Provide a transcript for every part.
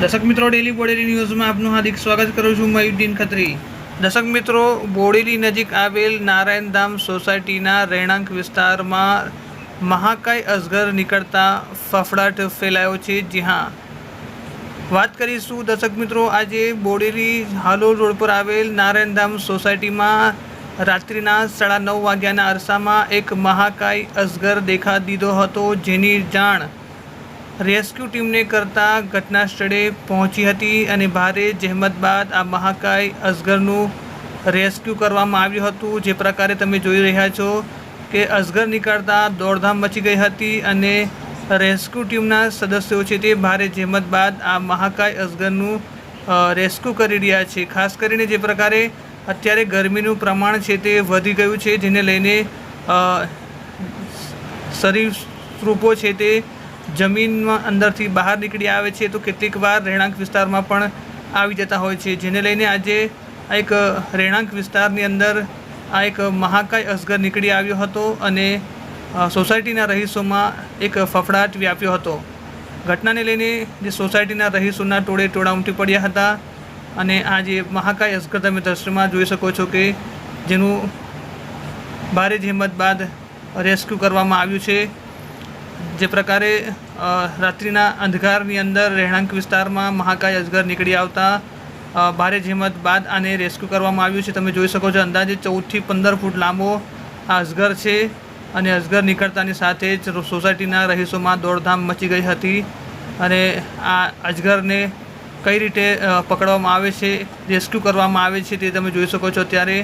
દર્શક મિત્રો ડેલી બોડેલી ન્યૂઝમાં આપનું હાર્દિક સ્વાગત કરું છું મયુદ્દીન ખત્રી. દર્શક મિત્રો, બોડેલી નજીક આવેલ નારાયણધામ સોસાયટીના રહેણાંક વિસ્તારમાં મહાકાય અસગર નીકળતા ફફડાટ ફેલાયો છે. જી હા. વાત કરીશું દર્શક મિત્રો, આજે બોડેલી હાલોલ રોડ પર આવેલ નારાયણધામ સોસાયટીમાં રાત્રિના સાડા નવ વાગ્યાના અરસામાં એક મહાકાય અસગર દેખા દીધો હતો. જેની જાણ રેસ્ક્યુ ટીમને કરતાં ઘટના સ્થળે પહોંચી હતી અને ભારે જહેમત બાદ આ મહાકાય અસગરનું રેસ્ક્યુ કરવામાં આવ્યું હતું. જે પ્રકારે તમે જોઈ રહ્યા છો કે અસગર નીકળતા દોડધામ મચી ગઈ હતી અને રેસ્ક્યુ ટીમના સદસ્યો છે તે ભારે જહેમત બાદ આ મહાકાય અસગરનું રેસ્ક્યુ કરી રહ્યા છે. ખાસ કરીને જે પ્રકારે અત્યારે ગરમીનું પ્રમાણ છે તે વધી ગયું છે, જેને લઈને શરીર સરીસૃપો છે તે જમીનમાં અંદરથી બહાર નીકળી આવે છે તો કેટલીક વાર રહેણાંક વિસ્તારમાં પણ આવી જતા હોય છે. જેને લઈને આજે આ એક રહેણાંક વિસ્તારની અંદર આ એક મહાકાય અસગર નીકળી આવ્યો હતો અને સોસાયટીના રહીશોમાં એક ફફડાટ વ્યાપ્યો હતો. ઘટનાને લઈને જે સોસાયટીના રહીશોના ટોળે ટોળા ઉમટી પડ્યા હતા અને આ જે મહાકાય અસગર તમે દ્રશ્યમાં જોઈ શકો છો કે જેનું ભારે જહેમત બાદ રેસ્ક્યુ કરવામાં આવ્યું છે. જે પ્રકારે રાત્રિના અંધકારની અંદર રહેણાંક વિસ્તારમાં મહાકાય અજગર નીકળી આવતા ભારે જહેમત બાદ આને રેસ્ક્યુ કરવામાં આવ્યું છે. તમે જોઈ શકો છો, અંદાજે ચૌદથી પંદર ફૂટ લાંબો આ અજગર છે અને અજગર નીકળતાની સાથે જ સોસાયટીના રહીશોમાં દોડધામ મચી ગઈ હતી અને આ અજગરને કઈ રીતે પકડવામાં આવે છે, રેસ્ક્યુ કરવામાં આવે છે તે તમે જોઈ શકો છો ત્યારે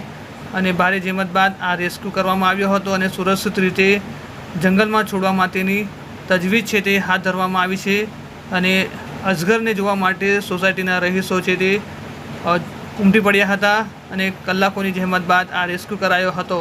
અને ભારે જહેમત બાદ આ રેસ્ક્યુ કરવામાં આવ્યો હતો અને સુરક્ષિત રીતે જંગલમાં છોડવા માટેની તજવીજ છે તે હાથ ધરવામાં આવી છે અને અજગરને જોવા માટે સોસાયટીના રહીશો છે તે ઉમટી પડ્યા હતા અને કલાકોની જહેમત બાદ આ રેસ્ક્યુ કરાયો હતો.